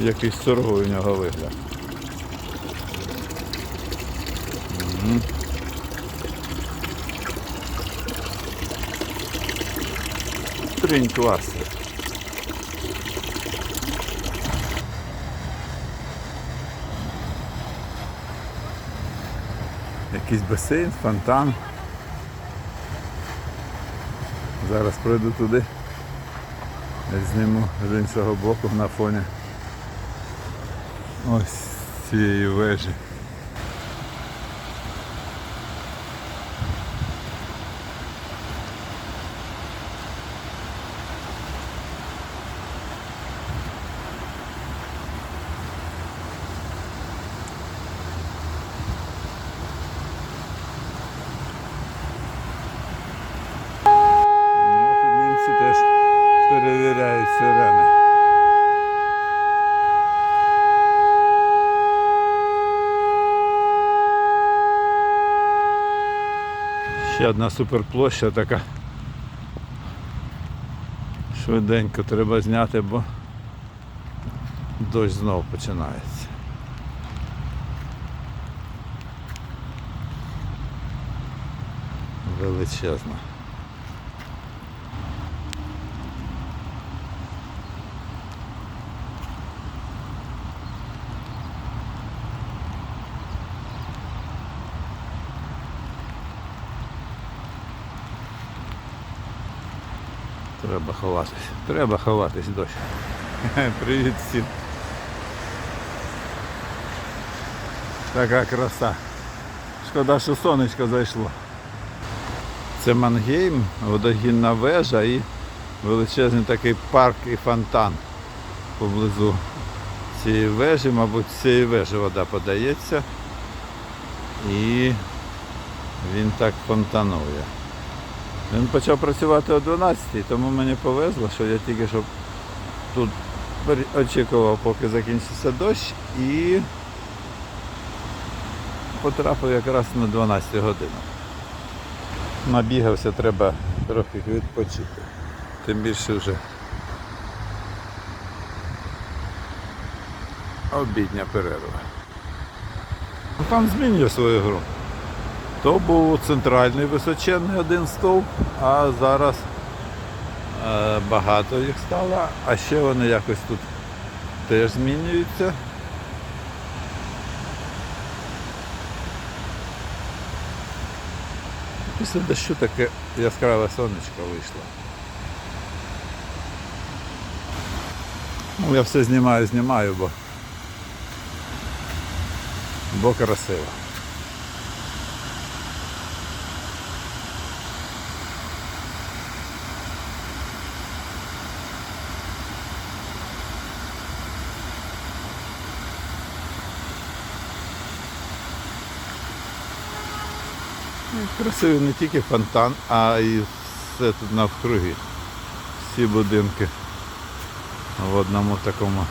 Якийсь торговий у нього вигляд. Мгм. Тринь класи. Якийсь басейн, фонтан. Зараз пройду туди. Зніму з іншого боку на фоні ось цієї вежі. Ну, тут німці теж перевіряють сирени. Ще одна суперплоща така. Швиденько треба зняти, бо дощ знову починається. Величезна. Треба ховатись. Треба ховатись дощ. Привіт всім. Така краса. Шкода, що сонечко зайшло. Це Мангейм, водогінна вежа і величезний такий парк і фонтан поблизу цієї вежі, мабуть, з цієї вежі вода подається. І він так фонтанує. Він почав працювати о 12 тому мені повезло, що я тільки що тут очікував, поки закінчиться дощ і потрапив якраз на 12 годину. Набігався, треба трохи відпочити. Тим більше вже обідня перерва. Там змінює свою гру. То був центральний височенний один стовп, а зараз е, багато їх стало, а ще вони якось тут теж змінюються. Після дощу таке яскраве сонечко вийшло. Ну, я все знімаю, знімаю, бо, бо красиво. Красивий не тільки фонтан, а і все тут навкруги. Всі будинки в одному такому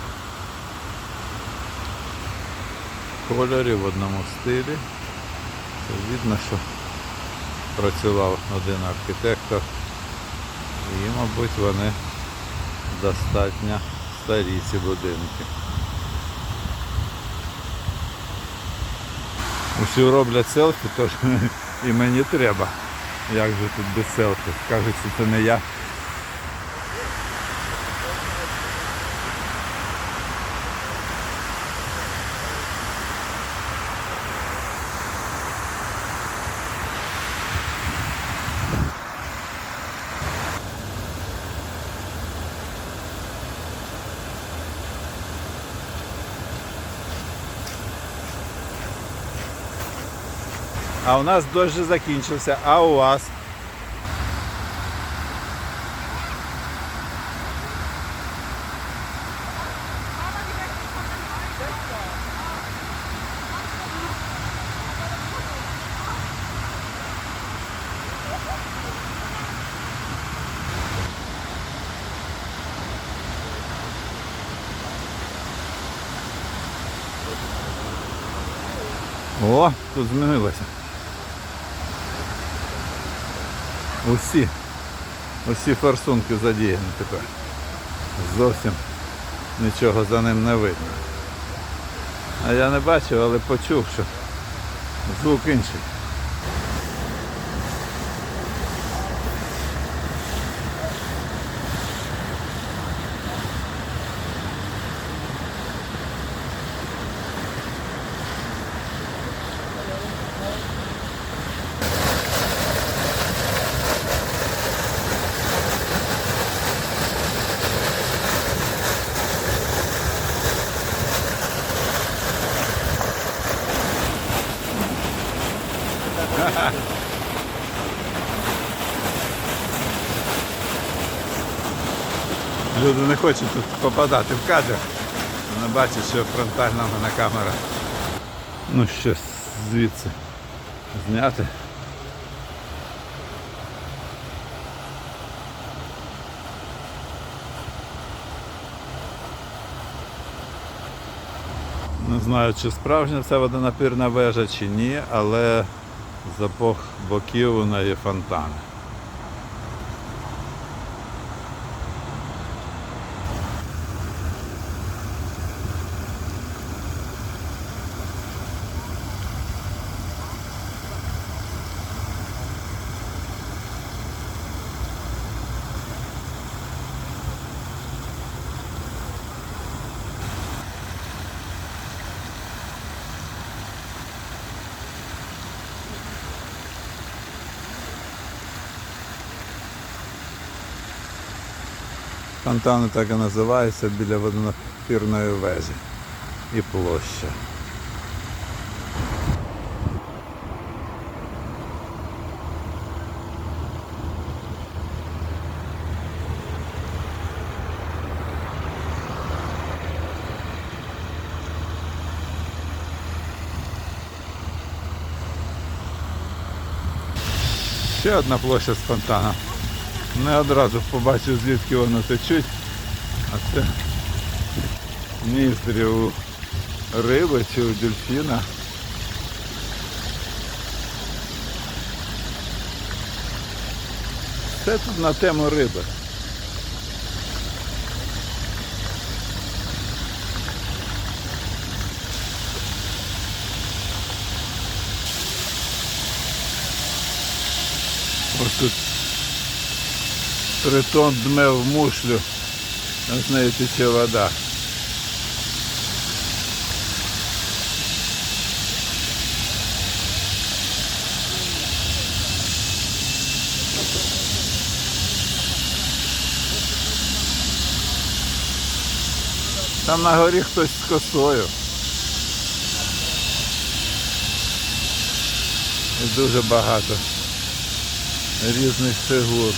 кольорі, в одному стилі. Видно, що працював один архітектор і, мабуть, вони достатньо старі ці будинки. Усі роблять селфі, тож і мені треба. Як же тут без селфі? Кажуть, це не я. А у нас дощ вже закінчився, а у вас? О, тут змінилося. Усі, усі форсунки задіяні тепер. Зовсім нічого за ним не видно. А я не бачив, але почув, що звук інший. Люди не хочуть тут попадати в кадр. Вони бачать, що фронтальна в мене камера. Ну що звідси зняти. Не знаю, чи справжня це водонапірна вежа чи ні, але з обох боків у неї фонтани. Фонтани так і називаються біля водонапірної вежі і площа. Ще одна площа з фонтаном. Не одразу побачив, звідки воно течуть. А це ніздрі риби чи у дельфіна. Це тут на тему риби. Ось тут тритон дме в мушлю, а з неї тече вода. Там на горі хтось з косою. І дуже багато різних фігур.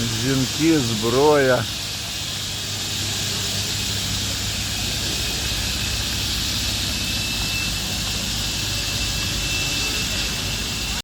Жінки, зброя.